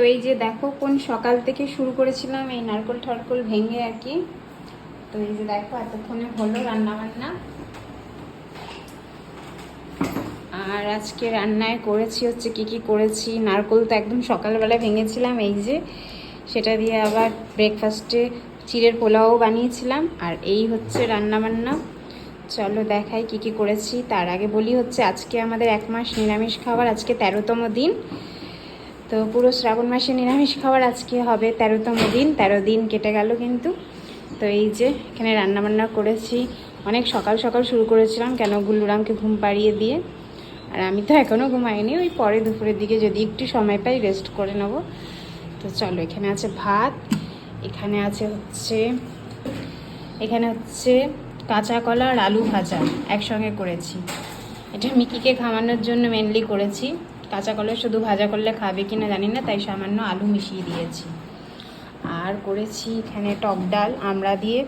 তো এই যে দেখো কোন সকাল থেকে শুরু করেছিলাম, এই নারকল ঠারকল ভেঙে আর কি। তো এই যে দেখো এতক্ষণে হলো রান্না বান্না আর আজকে রান্নায় করেছি হচ্ছে কি কি করেছি, নারকল তো একদম সকালবেলা ভেঙেছিলাম, এই যে সেটা দিয়ে আবার ব্রেকফাস্টে চিড়ের পোলাও বানিয়েছিলাম, আর এই হচ্ছে রান্না বান্না চলো দেখাই কি কি করেছি, তার আগে বলি হচ্ছে আজকে আমাদের এক মাস নিরামিষ খাবার, আজকে তেরোতম দিন। তো পুরো শ্রাবণ মাসে নিরামিষ খাবার আজকে হবে তেরোতম দিন। তেরো দিন কেটে গেল কিন্তু। তো এই যে এখানে রান্নাবান্না করেছি। অনেক সকাল সকাল শুরু করেছিলাম কেন গুল্লুরামকে ঘুম পাড়িয়ে দিয়ে। আর আমি তো এখনও ঘুমাইনি, ওই পরে দুপুরের দিকে যদি একটু সময় পাই রেস্ট করে নেব। তো চলো, এখানে আছে ভাত, এখানে আছে হচ্ছে, এখানে হচ্ছে কাঁচা কলা আর আলু ভাজা একসঙ্গে করেছি। এটা মিকিকে খাওয়ানোর জন্য মেনলি করেছি। কাঁচা কলা শুধু ভাজা করলে খাবে কি না জানি না, তাই সামান্য আলু মিশিয়ে দিয়েছি। আর করেছি এখানে টক ডাল, আমড়া দিয়ে।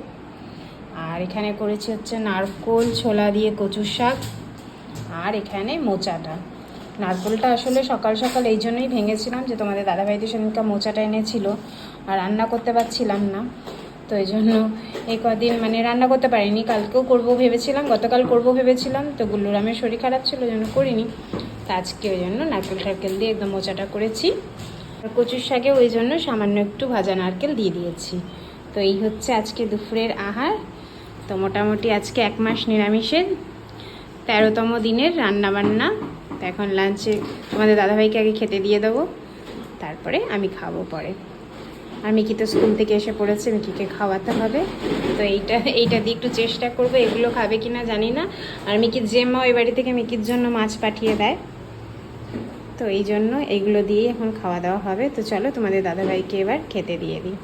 আর এখানে করেছি হচ্ছে নারকোল, ছোলা দিয়ে কচুর শাক। আর এখানে মোচাটা। নারকোলটা আসলে সকাল সকাল এই জন্যই ভেঙেছিলাম যে তোমাদের দাদাভাইদের সঙ্গে মোচাটা এনেছিল, আর রান্না করতে পারছিলাম না। তো এই জন্য এই কদিন মানে রান্না করতে পারিনি, কালকেও করব ভেবেছিলাম, গতকাল করব ভেবেছিলাম, তো গুল্লুরামের শরীর খারাপ ছিল জন্য করিনি। আজকে ওই জন্য নারকেল টারকেল দিয়ে একদম মোচাটা করেছি। আর কচুর শাকে ওই জন্য সামান্য একটু ভাজা নারকেল দিয়ে দিয়েছি। তো এই হচ্ছে আজকে দুপুরের আহার। তো মোটামুটি আজকে এক মাস নিরামিষের, তেরোতম দিনের রান্না বান্না তো এখন লাঞ্চে তোমাদের দাদাভাইকে আগে খেতে দিয়ে দেবো, তারপরে আমি খাব পরে। আর মিকি তো স্কুল থেকে এসে পড়েছে, মিকিকে খাওয়াতে হবে। তো এইটা এইটা দিয়ে একটু চেষ্টা করব, এগুলো খাবে কি না জানি না। আর মিকির জেম্মা ওই বাড়ি থেকে মিকির জন্য মাছ পাঠিয়ে দেয়। তো এই জন্য এগুলো দিয়েই এখন খাওয়া দাওয়া হবে। তো চলো তোমাদের দাদাভাইকে এবার খেতে দিয়ে দিই।